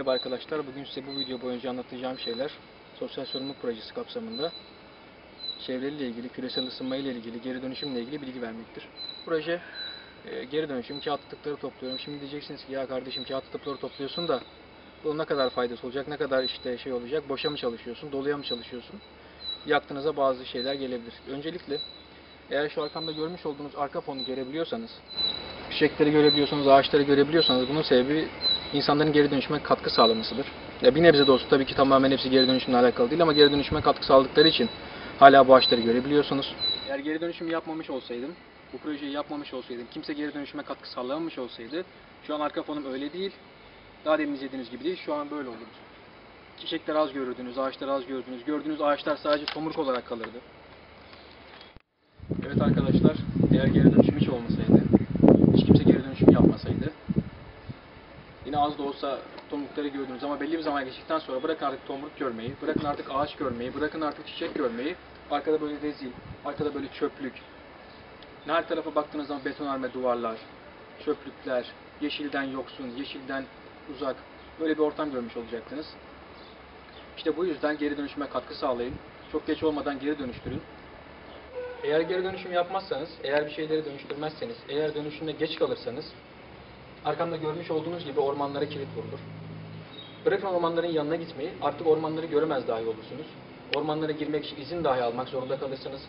arkadaşlar. Bugün size bu video boyunca anlatacağım şeyler sosyal sorumluluk projesi kapsamında çevreyle ilgili, küresel ısınma ile ilgili, geri dönüşümle ilgili bilgi vermektir. Proje e, geri dönüşüm, kağıt atıkları topluyorum. Şimdi diyeceksiniz ki ya kardeşim kağıt atıkları topluyorsun da bunun ne kadar faydası olacak, ne kadar işte şey olacak, boşa mı çalışıyorsun, doluya mı çalışıyorsun? Yaktığınıza bazı şeyler gelebilir. Öncelikle eğer şu arkamda görmüş olduğunuz arka fonu görebiliyorsanız, çiçekleri görebiliyorsanız, ağaçları görebiliyorsanız bunun sebebi insanların geri dönüşüme katkı sağlamasıdır. Ya bir nebze de olsa tabii ki tamamen hepsi geri dönüşümle alakalı değil ama geri dönüşüme katkı sağladıkları için hala bu ağaçları görebiliyorsunuz. Eğer geri dönüşüm yapmamış olsaydım, bu projeyi yapmamış olsaydım, kimse geri dönüşüme katkı sağlamamış olsaydı şu an arka fonum öyle değil. Daha demin izlediğiniz gibi değil, şu an böyle olurdu. Çiçekler az görürdünüz, ağaçlar az gördünüz. Gördüğünüz ağaçlar sadece tomuruk olarak kalırdı. Evet arkadaşlar, eğer geri dönüşüm hiç olmasaydı, hiç kimse geri dönüşüm yapmasaydı, yine az da olsa tomrukları gördünüz ama belli bir zaman geçtikten sonra bırakın artık tomruk görmeyi, bırakın artık ağaç görmeyi, bırakın artık çiçek görmeyi, arkada böyle rezil, arkada böyle çöplük, her tarafa baktığınız zaman betonarme duvarlar, çöplükler, yeşilden yoksun, yeşilden uzak, böyle bir ortam görmüş olacaktınız. İşte bu yüzden geri dönüşüme katkı sağlayın. Çok geç olmadan geri dönüştürün. Eğer geri dönüşüm yapmazsanız, eğer bir şeyleri dönüştürmezseniz, eğer dönüşümde geç kalırsanız, arkamda görmüş olduğunuz gibi ormanlara kilit vurulur. Bırakın ormanların yanına gitmeyi, artık ormanları göremez dahi olursunuz. Ormanlara girmek için izin dahi almak zorunda kalırsınız.